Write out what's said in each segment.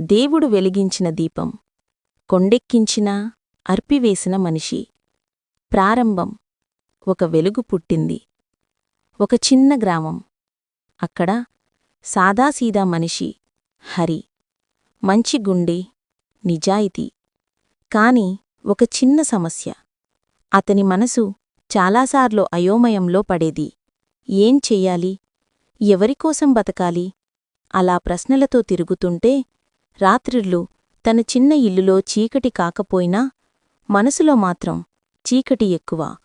దేవుడు వెలిగించిన దీపం కొండెక్కించిన అర్పివేసిన మనిషి. ప్రారంభం ఒక వెలుగు పుట్టింది. ఒక చిన్న గ్రామం. అక్కడ సాదాసీదా మనిషి హరి. మంచి గుండె నిజాయితీ. కాని ఒక చిన్న సమస్య. అతని మనసు చాలాసార్లు అయోమయంలో పడేది. ఏం చెయ్యాలి? ఎవరికోసం బతకాలి? అలా ప్రశ్నలతో తిరుగుతుంటే రాత్రిళ్ళు తన చిన్న ఇల్లులో చీకటి కాకపోయినా మనసులో మాత్రం చీకటి ఎక్కువ.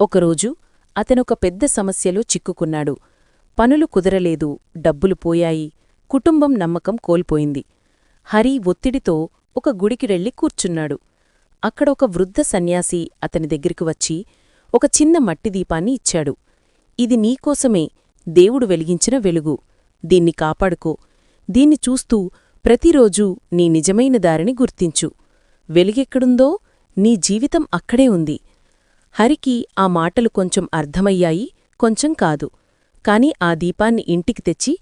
ఒకరోజు అతనొక పెద్ద సమస్యలో చిక్కుకున్నాడు. పనులు కుదరలేదు డబ్బులు పోయాయి కుటుంబం నమ్మకం కోల్పోయింది. హరి ఒత్తిడితో ఒక గుడికిరెళ్ళి కూర్చున్నాడు. అక్కడ ఒక వృద్ధ సన్యాసి అతని దగ్గరికి వచ్చి ఒక చిన్న మట్టి దీపాన్ని ఇచ్చాడు. ఇది నీకోసమే దేవుడు వెలిగించిన వెలుగు. దీన్ని కాపాడుకో. దీన్ని చూస్తూ ప్రతిరోజూ నీ నిజమైన దారిని గుర్తించు. వెలుగెక్కడుందో నీ జీవితం అక్కడే ఉంది. హరికి ఆ మాటలు కొంచెం అర్థమయ్యాయి కొంచెం కాదు. కాని ఆ దీపాన్ని ఇంటికి తెచ్చి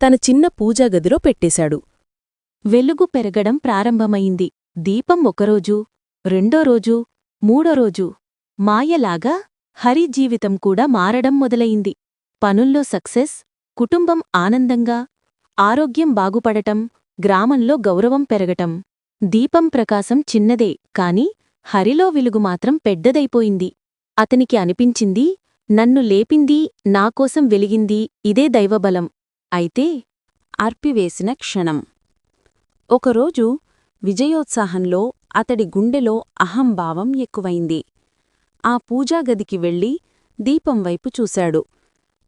తన చిన్న పూజాగదిలో పెట్టేశాడు. వెలుగు పెరగడం ప్రారంభమైంది. దీపం ఒకరోజు రెండో రోజు మూడో రోజు మాయలాగా హరి జీవితం కూడా మారడం మొదలయింది పనుల్లో సక్సెస్ కుటుంబం ఆనందంగా ఆరోగ్యం బాగుపడటం గ్రామంలో గౌరవం పెరగటం. దీపం ప్రకాశం చిన్నదే కాని హరిలో వెలుగు మాత్రం పెద్దదైపోయింది. అతనికి అనిపించింది నన్ను లేపింది నాకోసం వెలిగింది ఇదే దైవబలం. అయితే అర్పివేసిన క్షణం. ఒకరోజు విజయోత్సాహంలో అతడి గుండెలో అహంభావం ఎక్కువైంది. ఆ పూజాగదికి వెళ్ళి దీపం వైపు చూశాడు.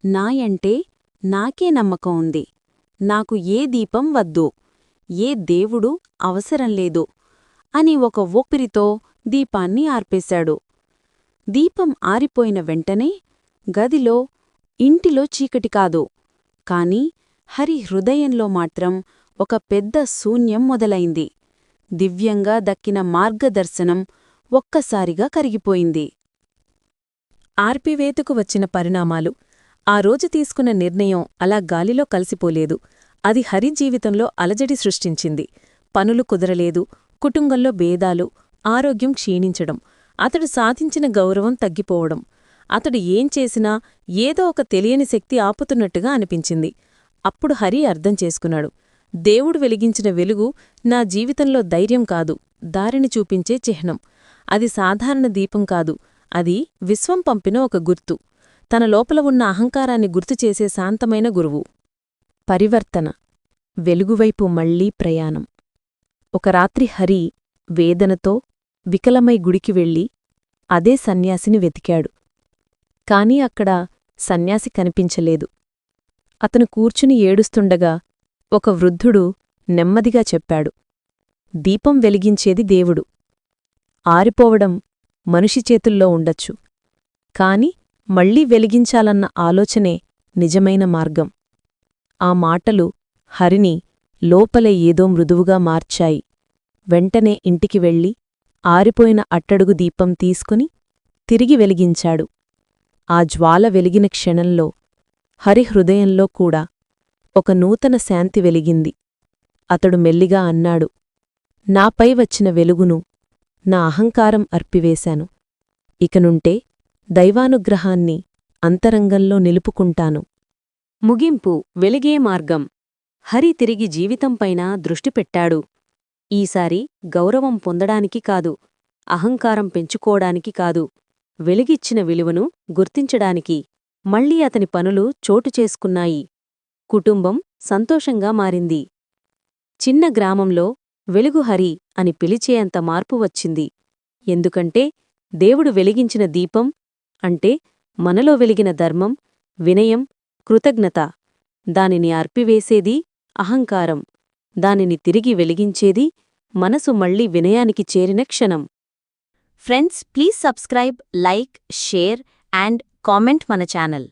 నాయంటే నాకే నమ్మకం ఉంది. నాకు ఏ దీపం వద్దు. ఏ దేవుడు అవసరం లేదు అని ఒక ఊపిరితో దీపాన్ని ఆర్పేశాడు. దీపం ఆరిపోయిన వెంటనే గదిలో ఇంటిలో చీకటి కాదు కాని హరి హృదయంలో మాత్రం ఒక పెద్ద శూన్యం మొదలైంది. దివ్యంగా దక్కిన మార్గదర్శనం ఒక్కసారిగా కరిగిపోయింది. ఆర్పివేతకు వచ్చిన పరిణామాలు ఆ రోజు తీసుకున్న నిర్ణయం అలా గాలిలో కలిసిపోలేదు. అది హరి జీవితంలో అలజడి సృష్టించింది. పనులు కుదరలేదు కుటుంబంలో భేదాలు ఆరోగ్యం క్షీణించడం అతడు సాధించిన గౌరవం తగ్గిపోవడం అతడు ఏం చేసినా ఏదో ఒక తెలియని శక్తి ఆపుతున్నట్టుగా అనిపించింది. అప్పుడు హరి అర్థం చేసుకున్నాడు. దేవుడు వెలిగించిన వెలుగు నా జీవితంలో ధైర్యం కాదు దారిని చూపించే చిహ్నం. అది సాధారణ దీపం కాదు అది విశ్వం పంపిన ఒక గుర్తు. తన లోపల ఉన్న అహంకారాన్ని గుర్తుచేసే శాంతమైన గురువు. పరివర్తన వెలుగువైపు మళ్ళీ ప్రయాణం. ఒక రాత్రి హరి వేదనతో వికలమై గుడికి వెళ్ళి అదే సన్యాసిని వెతికాడు. కాని అక్కడ సన్యాసి కనిపించలేదు. అతను కూర్చుని ఏడుస్తుండగా ఒక వృద్ధుడు నెమ్మదిగా చెప్పాడు దీపం వెలిగించేది దేవుడు. ఆరిపోవడం మనిషి చేతుల్లో ఉండొచ్చు. కాని మళ్ళీ వెలిగించాలన్న ఆలోచనే నిజమైన మార్గం. ఆ మాటలు హరిని లోపలే ఏదో మృదువుగా మార్చాయి. వెంటనే ఇంటికి వెళ్ళి ఆరిపోయిన అట్టడుగు దీపం తీసుకుని తిరిగి వెలిగించాడు. ఆ జ్వాల వెలిగిన క్షణంలో హరి హృదయంలో కూడా ఒక నూతన శాంతి వెలిగింది. అతడు మెల్లిగా అన్నాడు నాపై వచ్చిన వెలుగును నా అహంకారం అర్పివేశాను. ఇకనుంటే దైవానుగ్రహాన్ని అంతరంగంలో నిలుపుకుంటాను. ముగింపు వెలిగే మార్గం. హరి తిరిగి జీవితంపైన దృష్టి పెట్టాడు. ఈసారి గౌరవం పొందడానికి కాదు అహంకారం పెంచుకోడానికి కాదు వెలిగిచ్చిన విలువను గుర్తించడానికి మళ్ళీ అతని పనులు చోటు చేసుకున్నాయి. కుటుంబం సంతోషంగా మారింది. చిన్న గ్రామంలో వెలుగు హరి అని పిలిచేంత మార్పు వచ్చింది. ఎందుకంటే దేవుడు వెలిగించిన దీపం అంటే మనలో వెలిగిన ధర్మం వినయం కృతజ్ఞత. దానిని అర్పివేసేది అహంకారం. దానిని తిరిగి వెలిగించేది మనసు మళ్ళీ వినయానికి చేరిన క్షణం. Friends please subscribe like share and comment మన ఛానల్.